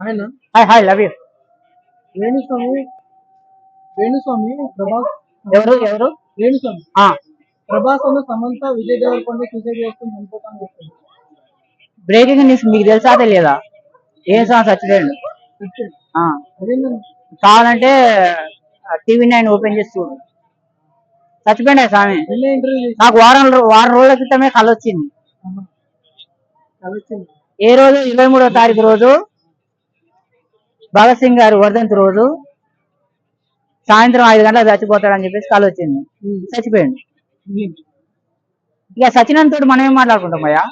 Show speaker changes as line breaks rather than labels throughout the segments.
ఆయన
hi hi love you
Venuswamy Venuswamy Prabhas
ఎవరు ఎవరు?
వేణుస్వామి ప్రభాస్ అన్న సమంత విజయ్ దేవరకొండ సూసైడ్ చేసుకుని చనిపోతాను
బ్రేకింగ్ న్యూస్ మీకు తెలుసా తెలియదా? ఏం సాంగ్ చచ్చిపోయాడు
చెప్తుంది.
ఆ,
అదేంటండి
కావాలంటే టీవీ నైన్ ఓపెన్ చేసి చూడు. చచ్చిపోయాడు స్వామి. నాకు వారం వారం రోజుల క్రితమే కళ వచ్చింది ఏ రోజు? ఇరవై మూడో తారీఖు రోజు భగత్ సింగ్ గారు వర్ధంతి రోజు సాయంత్రం ఐదు గంటలకు చచ్చిపోతాడని చెప్పేసి కళ వచ్చింది. చచ్చిపోయాడు. ఇక సచినంతోడు మనం ఏం మాట్లాడుకుంటాం అయ్యా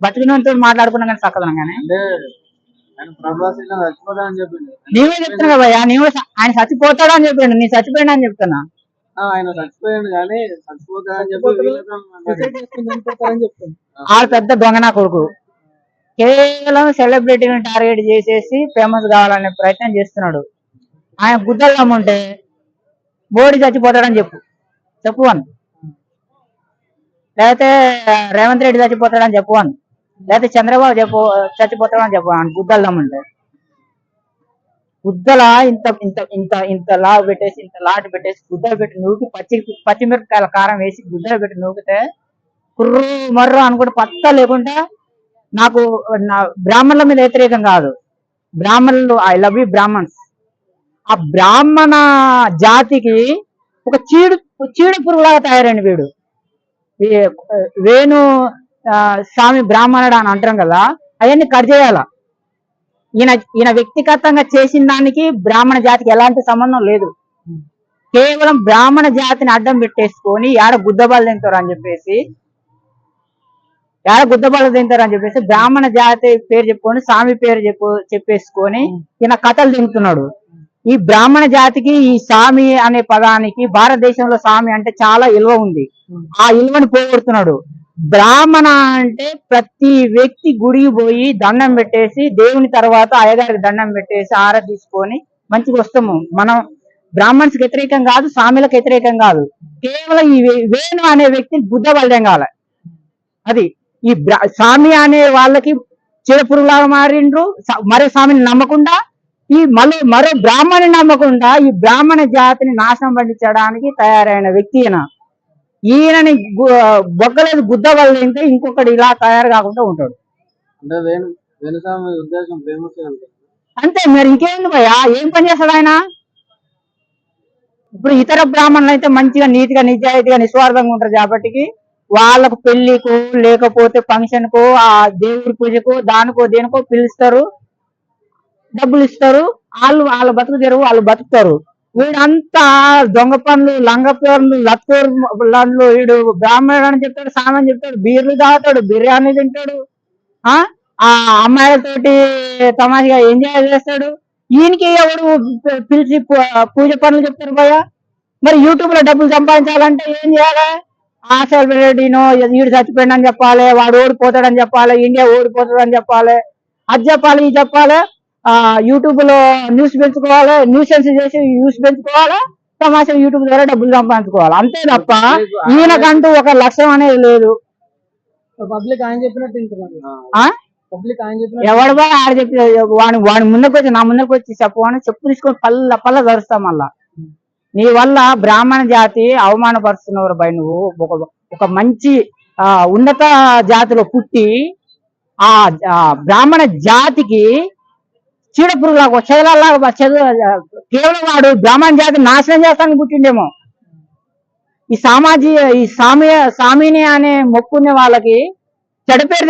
బతికినంతో మాట్లాడుకున్నాం కానీ చక్కదనం కానీ. నీవే చెప్తున్నా కదా భయ్యా? నీవు ఆయన చచ్చిపోతాడు అని చెప్పాడు. నీ చచ్చిపోయాడు అని చెప్తున్నా.
ఆ, ఆయన చచ్చిపోయాడు కానీ చెప్పి
ఆడ పెద్ద దొంగనా కొడుకు. కేవలం సెలబ్రిటీని టార్గెట్ చేసేసి ఫేమస్ కావాలనే ప్రయత్నం చేస్తున్నాడు. ఆయన గుద్దలు బోడి చచ్చిపోతాడని చెప్పు. చెప్పు లేకపోతే రేవంత్ రెడ్డి చచ్చిపోతాడని చెప్పు అని లేకపోతే చంద్రబాబు చెప్పు చచ్చిపోతాడని చెప్పు అని గుద్దలు నమ్ముంటే గుద్దల ఇంత ఇంత ఇంత ఇంత లావు పెట్టేసి ఇంత లాటు పెట్టేసి గుద్దలు పెట్టి నూకి పచ్చి పచ్చిమిరపకాయల కారం వేసి గుద్దలు పెట్టి నూకితే కుర్రు మర్రు అనుకుంటే పత్త లేకుండా నాకు నా బ్రాహ్మణుల మీద వ్యతిరేకం కాదు. బ్రాహ్మణులు ఐ లవ్ యూ బ్రాహ్మణ్స్ ఆ బ్రాహ్మణ జాతికి ఒక చీడు చీడు పురుగులాగా తయారైన వీడు. వేణు ఆ, స్వామి బ్రాహ్మణుడు అని అంటాం కదా అవన్నీ కట్ చేయాల? ఈయన ఈయన వ్యక్తిగతంగా చేసిన దానికి బ్రాహ్మణ జాతికి ఎలాంటి సంబంధం లేదు. కేవలం బ్రాహ్మణ జాతిని అడ్డం పెట్టేసుకొని యాడ గుద్దబాలు తింటారు అని చెప్పేసి ఏడ గుద్దబాలు తింటారు అని చెప్పేసి బ్రాహ్మణ జాతి పేరు చెప్పుకొని స్వామి పేరు చెప్పు చెప్పేసుకొని ఈయన కథలు తింటున్నాడు. ఈ బ్రాహ్మణ జాతికి ఈ స్వామి అనే పదానికి భారతదేశంలో స్వామి అంటే చాలా విలువ ఉంది. ఆ విలువని పోగొడుతున్నాడు. బ్రాహ్మణ అంటే ప్రతి వ్యక్తి గుడికి పోయి దండం పెట్టేసి దేవుని తర్వాత అయ్యగారికి దండం పెట్టేసి ఆర తీసుకొని మంచిగా వస్తాము. మనం బ్రాహ్మణ్స్ వ్యతిరేకం కాదు స్వామిలకు వ్యతిరేకం కాదు. కేవలం ఈ వేణు అనే వ్యక్తిని బుద్ధ బలడం కావాలి. అది ఈ స్వామి అనే వాళ్ళకి చిరపురుగులాగా మారిండ్రు. మరో స్వామిని నమ్మకుండా ఈ మళ్ళీ మరో బ్రాహ్మణి నమ్మకుండా ఈ బ్రాహ్మణ జాతిని నాశనం పండించడానికి తయారైన వ్యక్తి ఈయన. ఈయనని బొగ్గలేదు గుద్ద వల్ల ఇంకొకటి ఇలా తయారు కాకుండా ఉంటాడు. అంతే. మరి ఇంకేంది భయ్యా? ఏం పని చేస్తాడు ఆయన? ఇప్పుడు ఇతర బ్రాహ్మణులు అయితే మంచిగా నీతిగా నిజాయితీగా నిస్వార్థంగా ఉంటారు కాబట్టి వాళ్ళకు పెళ్ళికు లేకపోతే ఫంక్షన్ కో ఆ దేవుడి పూజకో దానికో దేనికో పిలుస్తారు. డబ్బులు ఇస్తారు. వాళ్ళు వాళ్ళ బతుకు తెరువు వాళ్ళు బతుకుతారు. వీడంతా దొంగ పనులు లంగ పేర్లు లత్కోర్లు వీడు బ్రాహ్మణుడు అని చెప్తాడు సామని చెప్తాడు బీర్లు తాగుతాడు బిర్యానీ తింటాడు. ఆ? ఆ అమ్మాయిలతోటి తమాషగా ఎంజాయ్ చేస్తాడు. ఈయనకి ఎవడు పిలిచి పూజ పనులు చెప్తారు భయ మరి యూట్యూబ్లో డబ్బులు సంపాదించాలంటే ఏం చేయాలి? ఆ సెలబ్రిటీనో వీడు చచ్చిపోయిందని చెప్పాలి వాడు ఓడిపోతాడని చెప్పాలి ఇండియా ఓడిపోతాడని చెప్పాలి. అది చెప్పాలి ఇది చెప్పాలి. ఆ యూట్యూబ్లో న్యూస్ పెంచుకోవాలి న్యూస్ చేసి న్యూస్ పెంచుకోవాలి తమాషా యూట్యూబ్ ద్వారా డబ్బులు సంపాదించుకోవాలి. అంతే తప్ప ఈయనకంటూ ఒక లక్ష్యం అనేది లేదు.
పబ్లిక్ ఆయన చెప్పినట్టు
ఎవడు పోయి ఆడ చెప్పి వాని వాని ముందుకు వచ్చి నా ముందుకు వచ్చి చెప్పమని చెప్పు తీసుకొని పల్ల పల్ల ధరుస్తాం మళ్ళా. నీ వల్ల బ్రాహ్మణ జాతి అవమానపరుస్తున్నవారు బై నువ్వు. ఒక ఒక మంచి ఆ ఉన్నత జాతిలో పుట్టి ఆ బ్రాహ్మణ జాతికి చీడ పురుగులాగా చెదలలాగా చదువు కేవలం వాడు బ్రాహ్మణ జాతి నాశనం చేస్తానికి పుట్టిండేమో. ఈ సామాజిక ఈ సామి సామిని అనే మొక్కునే వాళ్ళకి చెడ పేరు